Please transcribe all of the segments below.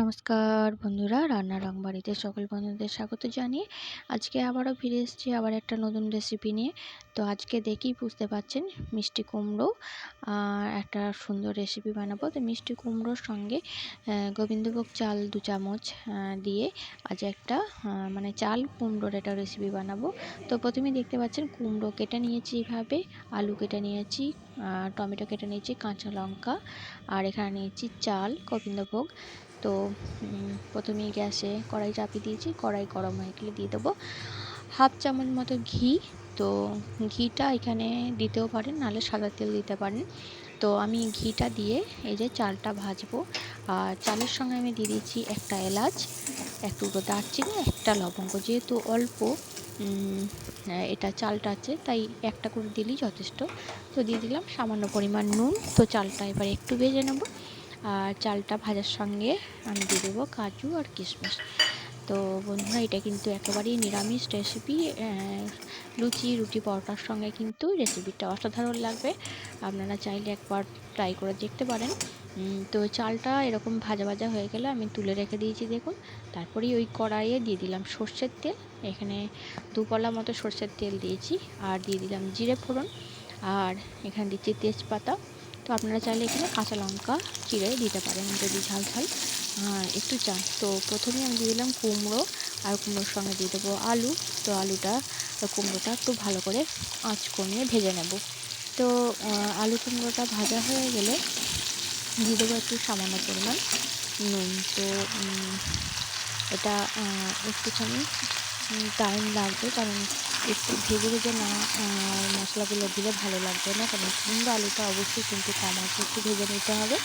নমস্কার বন্ধুরা রান্না রং বাড়িতে সকল বন্ধুদের স্বাগত জানিয়ে আজকে আবারও ফিরে এসেছি আবার একটা নতুন রেসিপি নিয়ে। তো আজকে দেখেই বুঝতে পাচ্ছেন মিষ্টি কুমড়ো আর একটা সুন্দর রেসিপি বানাবো। তো মিষ্টি কুমড়োর সঙ্গে গোবিন্দভোগ চাল দু চামচ দিয়ে আজ একটা মানে চাল কুমড়োর একটা রেসিপি বানাবো। তো প্রথমে দেখতে পাচ্ছেন কুমড়ো কেটে নিয়েছি এইভাবে, আলু কেটে নিয়েছি টমেটো কেটে নিয়েছি, কাঁচা লঙ্কা, আর এখানে নিয়েছি চাল, গোবিন্দভোগ। তো প্রথমেই গ্যাসে কড়াই চাপিয়ে দিয়েছি। কড়াই গরম হয়ে গেলে দিয়ে দেবো হাফ চামচ মতো ঘি। তো, ঘিটা এখানে দিতেও পারেন, নাহলে সাদা তেল দিতে পারেন। তো, আমি ঘিটা দিয়ে এই যে চালটা ভাজবো। আর চালের সঙ্গে আমি দিয়ে দিয়েছি একটা এলাচ একটু দারচিনি, একটা লবঙ্গ। যেহেতু অল্প এটা চালটা আছে, তাই একটা করে দিলেই যথেষ্ট। তো, দিয়ে দিলাম সামান্য পরিমাণ নুন। তো, চালটা এবার একটু ভেজে নেব। আর চালটা ভাজার সঙ্গে আমি দিয়ে দেবো কাজু আর কিশমিশ। তো বন্ধুরা, এটা কিন্তু একেবারেই নিরামিষ রেসিপি লুচি, রুটি, পরোটার সঙ্গে কিন্তু রেসিপিটা অসাধারণ লাগবে। আপনারা চাইলে একবার ট্রাই করে দেখতে পারেন। তো চালটা এরকম ভাজা ভাজা হয়ে গেলে আমি তুলে রেখে দিয়েছি, দেখুন। তারপরেই ওই কড়াইয়ে দিয়ে দিলাম সর্ষের তেল। এখানে দুপলা মতো সর্ষের তেল দিয়েছি। আর দিয়ে দিলাম জিরে ফোড়ন। আর এখানে দিচ্ছি তেজপাতা। তো আপনারা চাইলে এখানে কাঁচা লঙ্কা চিড়ে দিতে পারেন যদি ঝাল ঝাল। একটু চান তো প্রথমে আমি দিয়ে দিলাম কুমড়ো আর কুমড়োর সঙ্গে দিয়ে দেবো আলু। তো আলুটা, কুমড়োটা একটু ভালো করে আঁচ কমিয়ে ভেজে নেব। তো আলু কুমড়োটা ভাজা হয়ে গেলে দিয়ে দেবো একটু সামান্য পরিমাণ নুন। তো এটা একটুখানি টাইম লাগবে কারণ একটু ভেজে ভেজে না মশলাগুলো দিলে ভালো লাগবে না। কারণ কুমড়ো আলুটা অবশ্যই কিন্তু কম আছে, একটু ভেজে নিতে হবে।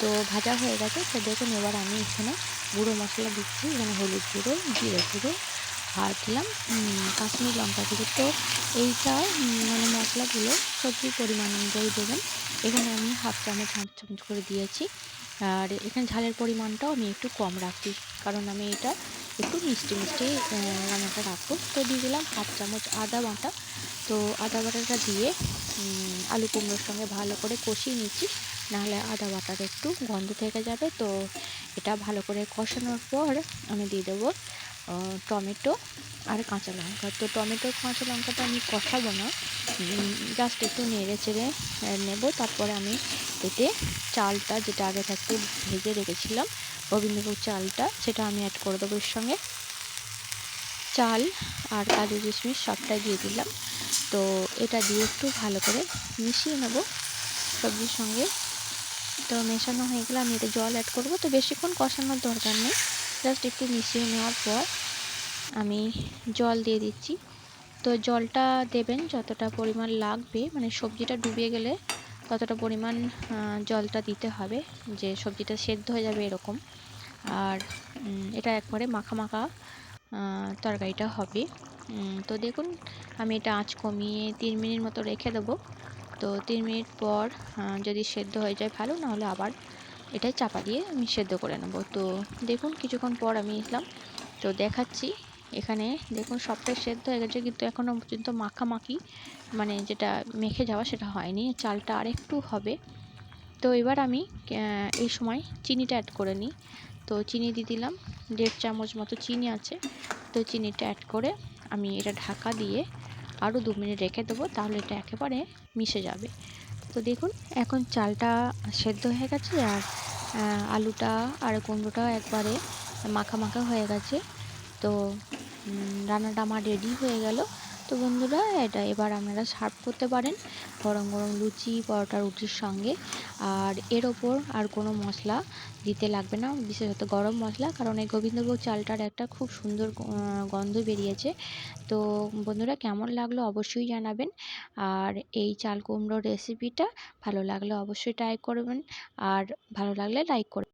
তো ভাজা হয়ে গেছে। তো দেখুন, এবার আমি এখানে গুঁড়ো মশলা দিচ্ছি। এখানে হলুদ গুঁড়ো, জিরে গুঁড়ো, আর দিলাম কাশ্মীর লঙ্কা গুঁড়ো। তো এইটা মানে মশলাগুলো সবজির পরিমাণ অনুযায়ী দেবেন। এখানে আমি হাফ চামচ হাফ চামচ করে দিয়েছি। আর এখানে ঝালের পরিমাণটাও আমি একটু কম রাখি কারণ আমি এটা একটু মিষ্টি মিষ্টি রান্নাটা রাখব। তো দিয়ে দিলাম হাফ চামচ আদা বাটা। তো আদা বাটাটা দিয়ে আলু কুমড়োর সঙ্গে ভালো করে কষিয়ে নিচ্ছি। নাহলে আদা বাটার একটু গন্ধ থেকে যাবে। তো এটা ভালো করে কষানোর পর আমি দিয়ে দেবো টমেটো আর কাঁচা লঙ্কা। তো টমেটো, কাঁচা লঙ্কাটা আমি কষাবো না। জাস্ট একটু নেড়ে চেড়ে নেব। তারপরে আমি এতে চালটা যেটা আগে থাকতে ভেজে রেখেছিলাম গোবিন্দভোগ চালটা, সেটা আমি অ্যাড করে দেবো এর সঙ্গে। চাল আর কাজু কিশমিশ সবটাই দিয়ে দিলাম। তো এটা দিয়ে একটু ভালো করে মিশিয়ে নেব সবজির সঙ্গে। তো মেশানো হয়ে গেলে আমি এটা জল অ্যাড করব। তো বেশিক্ষণ কষানোর দরকার নেই। জাস্ট একটু মিশিয়ে নেওয়ার পর আমি জল দিয়ে দিচ্ছি। তো জলটা দেবেন যতটা পরিমাণ লাগবে। মানে সবজিটা ডুবে গেলে ততটা পরিমাণ জলটা দিতে হবে যে সবজিটা সেদ্ধ হয়ে যাবে এরকম। আর এটা একবারে মাখা মাখা তরকারিটা হবে। তো দেখুন, আমি এটা আঁচ কমিয়ে তিন মিনিট মতো রেখে দেবো। তো তিন মিনিট পর যদি সেদ্ধ হয়ে যায় ভালো, নাহলে আবার এটা চাপা দিয়ে আমি সেদ্ধ করে নেব। তো দেখুন, কিছুক্ষণ পর আমি এসলাম। তো দেখাচ্ছি এখানে দেখুন সবটাই সেদ্ধ হয়ে গেছে, কিন্তু এখনও পর্যন্ত মাখামাখি মানে যেটা মেখে যাওয়া সেটা হয়নি। চালটা আর একটু হবে। তো এবার আমি এই সময় চিনিটা অ্যাড করে নিই। তো চিনি দিয়ে দিলাম, দেড় চামচ মতো চিনি আছে। তো চিনিটা অ্যাড করে আমি এটা ঢাকা দিয়ে আরও দু মিনিট রেখে দেবো, তাহলে এটা একেবারে মিশে যাবে। তো দেখুন, এখন চালটা সেদ্ধ হয়ে গেছে আর আলুটা আর কুমড়োটাও একবারে মাখা মাখা হয়ে গেছে। তো রান্নাটা আমার রেডি হয়ে গেল। তো বন্ধুরা, এটা এবার আপনারা সার্ভ করতে পারেন গরম গরম লুচি, পরোটা, রুটির সঙ্গে। আর এর ওপর আর কোনো মশলা দিতে লাগবে না, বিশেষত গরম মশলা, কারণ এই গোবিন্দভোগ চালটার একটা খুব সুন্দর গন্ধ বেরিয়েছে। তো বন্ধুরা, কেমন লাগল অবশ্যই জানাবেন। আর এই চাল কুমড়োর রেসিপিটা ভালো লাগলে অবশ্যই ট্রাই করবেন। আর ভালো লাগলে লাইক করবেন